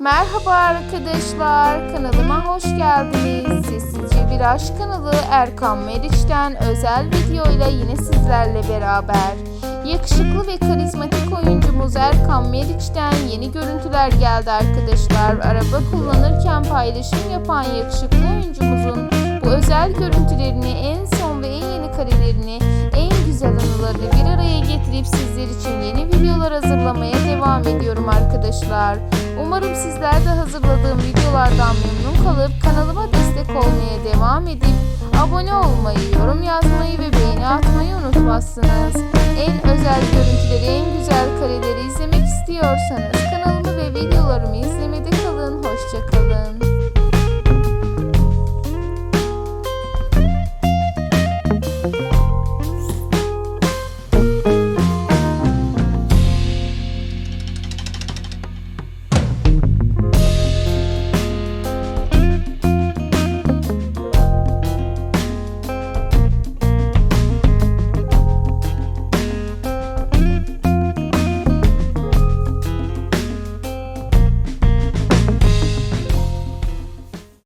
Merhaba arkadaşlar, kanalıma hoş geldiniz. Sessizce Bir Aşk kanalı Erkan Meriç'ten özel videoyla yine sizlerle beraber. Yakışıklı ve karizmatik oyuncumuz Erkan Meriç'ten yeni görüntüler geldi arkadaşlar. Araba kullanırken paylaşım yapan yakışıklı oyuncumuzun bu özel görüntülerini en son ve en yeni karelerini, en güzel anılarını bir araya getirip sizler için yeni videolar hazırlamaya devam ediyorum arkadaşlar. Umarım sizler de hazırladığım videolardan memnun kalıp kanalıma destek olmaya devam edip abone olmayı, yorum yazmayı ve beğeni atmayı unutmazsınız. En özel görüntüleri, en güzel kareleri izlemek istiyorsanız kanalımı ve videolarımı izlemede kalın. Hoşçakalın.